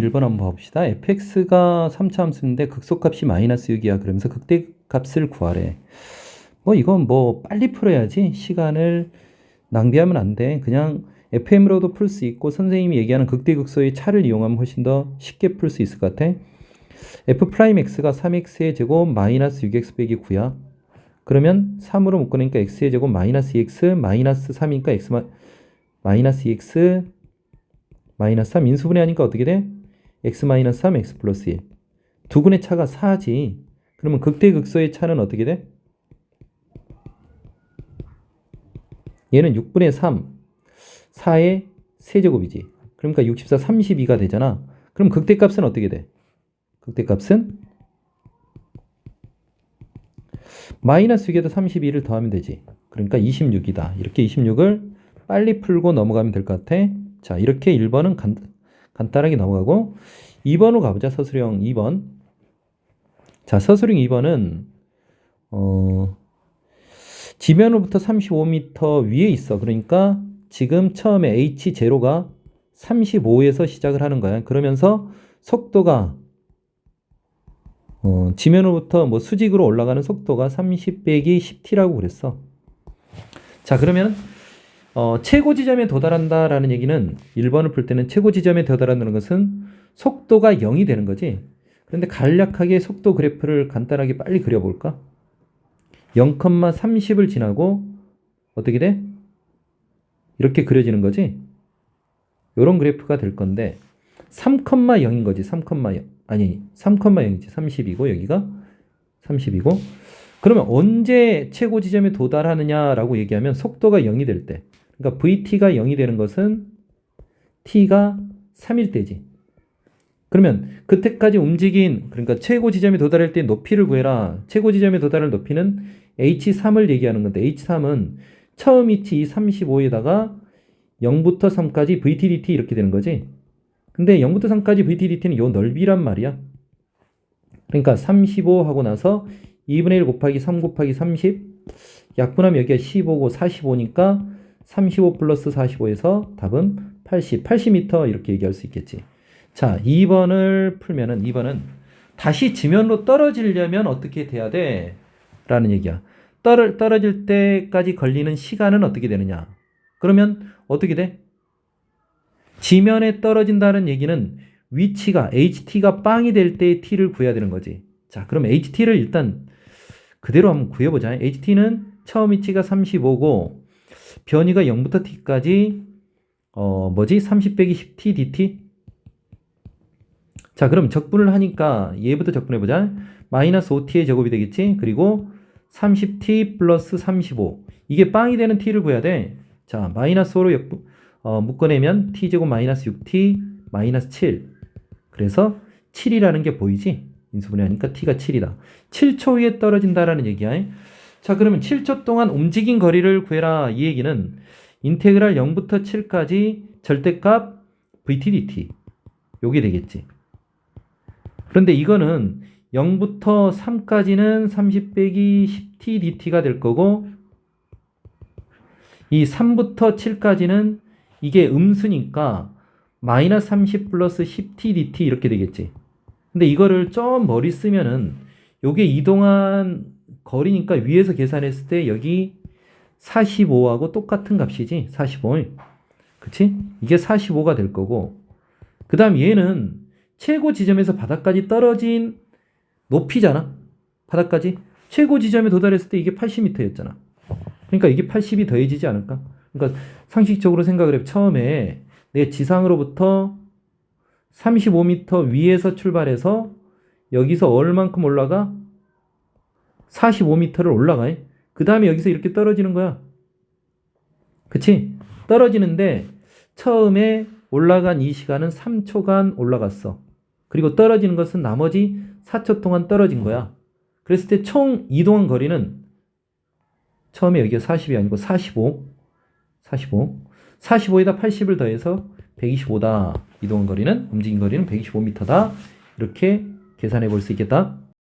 1번 한번 봐봅시다. fx가 3차 함수인데 극소값이 마이너스 6이야. 그러면서 극대값을 구하래. 뭐 이건 뭐 빨리 풀어야지. 시간을 낭비하면 안 돼. 그냥 FM으로도 풀 수 있고 선생님이 얘기하는 극대극소의 차를 이용하면 훨씬 더 쉽게 풀 수 있을 것 같아. f 프라임 x가 3x의 제곱 마이너스 6x 빼기 9야. 그러면 3으로 묶으니까 x의 제곱 마이너스 2x 마이너스 3이니까 x 마, 마이너스 2x 마이너스 3 인수분해하니까 어떻게 돼? X 마이너스 3 x 플러스 1. 두 근의 차가 4지. 그러면 극대극소의 차는 어떻게 돼? 얘는 6분의 3, 4의 세제곱이지. 그러니까 64, 32가 되잖아. 그럼 극대값은 어떻게 돼? 극대값은 마이너스 6에다 32를 더하면 되지. 그러니까 26이다. 이렇게 26을 빨리 풀고 넘어가면 될 것 같아. 자, 이렇게 1번은 간, 간단하게 넘어가고 2번으로 가보자. 서술형 2번. 자, 서술형 2번은 어, 지면으로부터 35m 위에 있어. 그러니까 지금 처음에 h0가 35에서 시작을 하는 거야. 그러면서 속도가 어, 지면으로부터 뭐 수직으로 올라가는 속도가 30 빼기 10t라고 그랬어. 자, 그러면 어, 최고 지점에 도달한다라는 얘기는 1번을 풀 때는 최고 지점에 도달한다는 것은 속도가 0이 되는 거지. 그런데 간략하게 속도 그래프를 간단하게 빨리 그려볼까? 0,30을 지나고 어떻게 돼? 이렇게 그려지는 거지. 요런 그래프가 될 건데 3,0인 거지. 3,0 아니 3,0이지. 30이고 여기가 30이고 그러면 언제 최고 지점에 도달하느냐라고 얘기하면 속도가 0이 될 때. 그러니까 VT가 0이 되는 것은 T가 3일 때지. 그러면 그때까지 움직인 그러니까 최고 지점에 도달할 때 높이를 구해라. 최고 지점에 도달할 높이는 H3을 얘기하는 건데 H3은 처음 위치 35에다가 0부터 3까지 VTDT 이렇게 되는 거지. 근데 0부터 3까지 VTDT는 요 넓이란 말이야. 그러니까 35 하고 나서 2분의 1 곱하기 3 곱하기 30 약분하면 여기가 15고 45니까 35 플러스 45에서 답은 80, 80m 이렇게 얘기할 수 있겠지. 자, 2번을 풀면은 2번은 다시 지면으로 떨어지려면 어떻게 돼야 돼? 라는 얘기야. 떨어, 떨어질 때까지 걸리는 시간은 어떻게 되느냐? 그러면 어떻게 돼? 지면에 떨어진다는 얘기는 위치가 HT가 빵이 될 때의 T를 구해야 되는 거지. 자, 그럼 HT를 일단 그대로 한번 구해보자. HT는 처음 위치가 35고 변이가 0부터 T까지 어 뭐지? 30 빼기 10T dt 자, 그럼 적분을 하니까 얘부터 적분해보자. 마이너스 5t의 제곱이 되겠지? 그리고 30t 플러스 35. 이게 빵이 되는 t를 구해야 돼. 자, 마이너스 5로 역, 어, 묶어내면 t제곱 마이너스 6t 마이너스 7. 그래서 7이라는 게 보이지? 인수분해하니까 t가 7이다. 7초 후에 떨어진다라는 얘기야. 자, 그러면 7초 동안 움직인 거리를 구해라. 이 얘기는 인테그랄 0부터 7까지 절대값 vt dt. 요게 되겠지. 그런데 이거는 0부터 3까지는 30 빼기 10t dt가 될 거고 이 3부터 7까지는 이게 음수니까 마이너스 30 플러스 10t dt 이렇게 되겠지. 근데 이거를 좀 머리 쓰면은 요게 이동한 거리니까 위에서 계산했을 때 여기 45하고 똑같은 값이지. 45. 그치? 이게 45가 될 거고 그 다음 얘는 최고 지점에서 바닥까지 떨어진 높이잖아. 바닥까지. 최고 지점에 도달했을 때 이게 80m였잖아. 그러니까 이게 80이 더해지지 않을까? 그러니까 상식적으로 생각을 해. 처음에 내 지상으로부터 35m 위에서 출발해서 여기서 얼만큼 올라가? 45m를 올라가. 그 다음에 여기서 이렇게 떨어지는 거야. 그치? 떨어지는데 처음에 올라간 이 시간은 3초간 올라갔어. 그리고 떨어지는 것은 나머지 4초 동안 떨어진 거야. 그랬을 때 총 이동한 거리는 처음에 여기가 40이 아니고 45, 45, 45에다 80을 더해서 125다. 이동한 거리는 움직인 거리는 125m다. 이렇게 계산해 볼 수 있겠다.